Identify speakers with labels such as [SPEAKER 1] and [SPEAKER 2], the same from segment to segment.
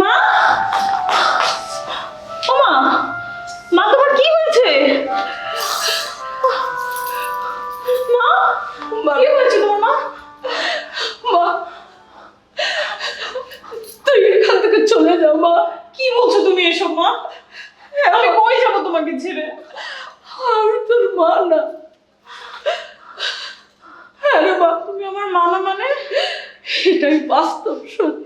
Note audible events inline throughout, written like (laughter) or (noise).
[SPEAKER 1] মা? ও মা মা, তোমার কি হয়েছে? মা, কি হয়েছে তোমার মা? মা, তুই এখান থেকে চলে যাও মা। কি বলছো তুমি এসব, মা? আমি কই যাব তোমাকে ছেড়ে? আমি তোর মা না হ্যাঁ রে মা তুমি আমার মা না মানে এটাই বাস্তব সত্যি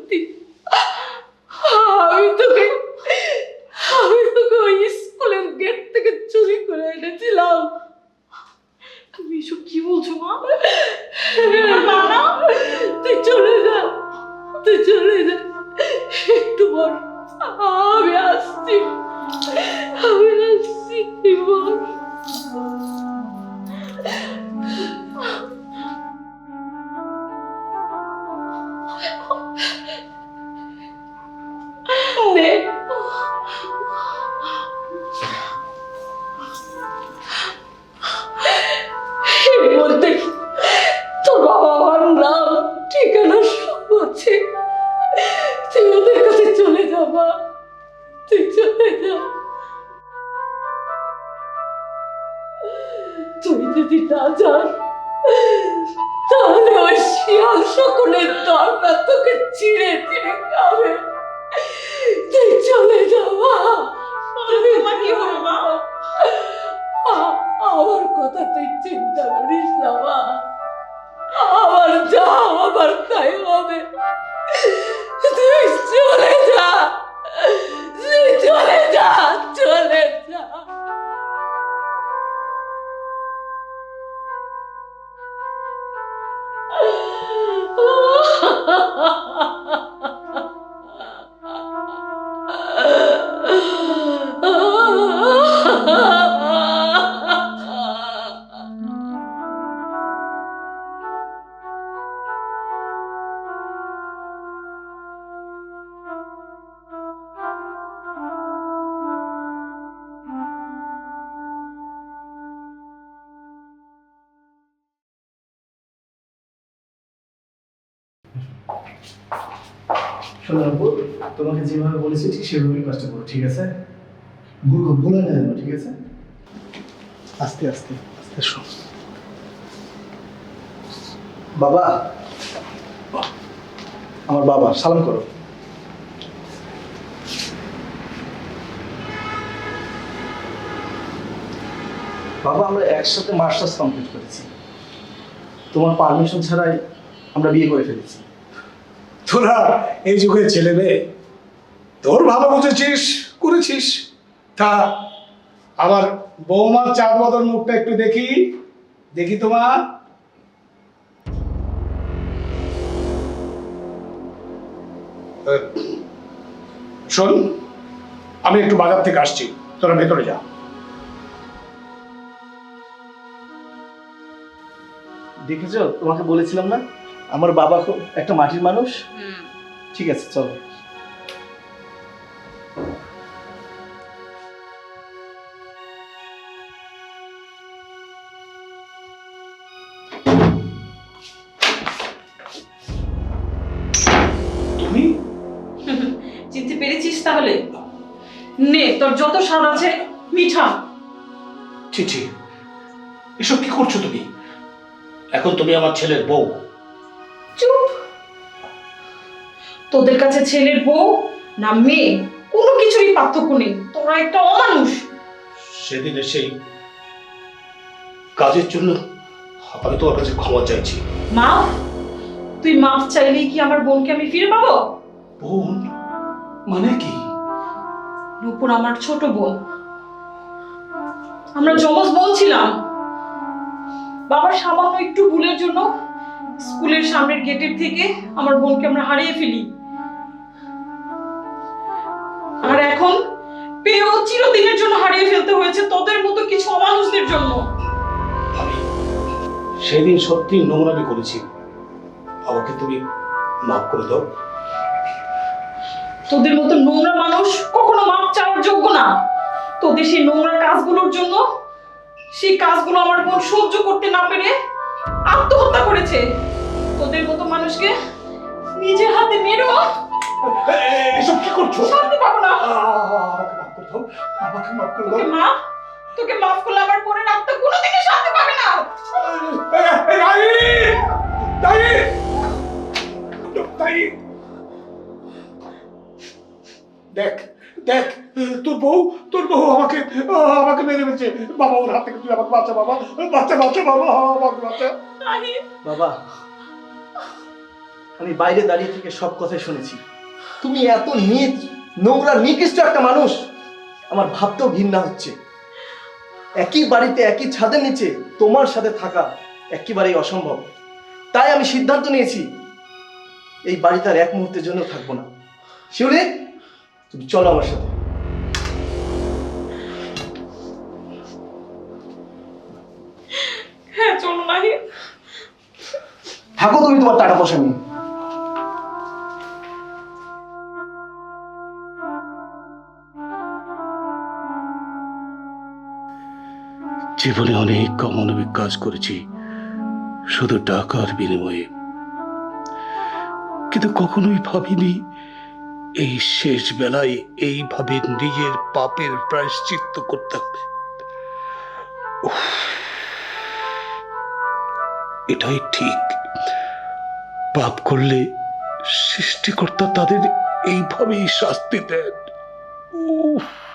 [SPEAKER 1] আছে। তুই চলে যাবা তুই চলে যা। যদি না যাস তাহলে ওই শিয়াল সকলের আমার তাই হবে। তুই চলে যা। তুই চলে যা।
[SPEAKER 2] তোমাকে যেভাবে বলেছি ঠিক সেভাবেই করো ঠিক আছে?
[SPEAKER 3] ভুল ভুলে না
[SPEAKER 2] ঠিক আছে? আস্তে আস্তে আস্তে শোন। বাবা, আমার বাবা, সালাম করো। বাবা, আমরা একসাথে মাস্টার্স কমপ্লিট করেছি। তোমার পারমিশন ছাড়াই আমরা বিয়ে করে ফেলেছি।
[SPEAKER 3] তোরা এই যুগের ছেলে মেয়ে, তোর ভালো বুঝেছিস, করেছিস। তা আবার বৌমার চাঁদ বদল মুখটা একটু দেখি দেখি তোমার শোন, আমি একটু বাজার থেকে আসছি, তোরা ভেতরে যা।
[SPEAKER 2] দেখেছ? তোমাকে বলেছিলাম না? আমার বাবা খুব একটা মাটির মানুষ। ঠিক আছে চলো।
[SPEAKER 3] তুমি? (laughs)
[SPEAKER 1] চিনতে পেরেছিস তাহলে? নে তোর যত স্বাদ আছে মিঠা।
[SPEAKER 3] ছি ছি। এসব কি করছ তুমি? এখন তুমি আমার ছেলের বউ।
[SPEAKER 1] চুপ। তোদের কাছে ছেলের বউ না মেয়ে কোনো কিছুরই পার্থক্য নেই। তোরা একটা অমানুষ।
[SPEAKER 3] সেদিন সেই কাজের জন্য আমি তোমার কাছে ক্ষমা চাইছি।
[SPEAKER 1] মাফ? তুই মাফ চাইলেই কি আমার বোনকে আমি ফিরে পাবো?
[SPEAKER 3] বোন মানে কি?
[SPEAKER 1] নূপুর আমার ছোট বোন। আমরা যমজ বোন ছিলাম। বাবার সামান্য একটু ভুলের জন্য স্কুলের সামনের গেটের থেকে আমার বোনকে আমরা হারিয়ে ফেলি। আর এখন পেয়েও চিরদিনের জন্য হারিয়ে ফেলতে হয়েছে তোদের মতো কিছু অমানুষদের জন্য।
[SPEAKER 3] সেদিন সত্যি নোংরামি করেছি। আমাকে তুমি মাফ করে দাও।
[SPEAKER 1] তোদের মতো নোংরা মানুষ কখনো মাপ চাওয়ার যোগ্য না। তোদের সেই নোংরা কাজগুলোর জন্য সেই কাজগুলো আমার বোন সহ্য করতে না পেরে আত্মহত্যা করেছে। তোদের মতো মানুষকে নিজের হাতে মেরো।
[SPEAKER 3] এসব কি করছ?
[SPEAKER 1] শান্তি পাবো না।
[SPEAKER 3] আমাকে মাফ করে দাও
[SPEAKER 1] মা তোকে মাফ করলে আমার বোনের আত্মা কোনোদিনই শান্তি পাবে না!
[SPEAKER 3] দেখ দেখ তোর বউ তোর বউ আমাকে আমাকে মেরে ফেলছে। বাবা ওর হাত থেকে তুই আমাকে বাঁচা বাবা। বাচ্চা বাচ্চা বাবা আমাকে বাচ্চা
[SPEAKER 2] বাবা আমি বাইরে দাঁড়িয়ে থেকে সব কথাই শুনেছি। তুমি এত নিচ নোংরা নিকৃষ্ট একটা মানুষ। আমার ভাবতেও ঘৃণা হচ্ছে। একই বাড়িতে একই ছাদের নিচে তোমার সাথে থাকা একেবারেই অসম্ভব। তাই আমি সিদ্ধান্ত নিয়েছি এই বাড়িতে আর এক মুহূর্তের জন্য থাকব না। শিউলি? তুমি চলো আমার সাথে।
[SPEAKER 1] হ্যাঁ চলো
[SPEAKER 2] থাকো তুমি তোমার টাকা পয়সা নিয়ে।
[SPEAKER 4] জীবনে অনেক অমানবিক কাজ করেছি শুধু টাকার বিনিময়ে। কিন্তু কখনোই ভাবিনি এই শেষ বেলায় এইভাবে নিজের পাপের প্রায়শ্চিত্ত করতে হবে। এটাই ঠিক। পাপ করলে সৃষ্টিকর্তা তাদের এইভাবেই শাস্তি দেন। উফ।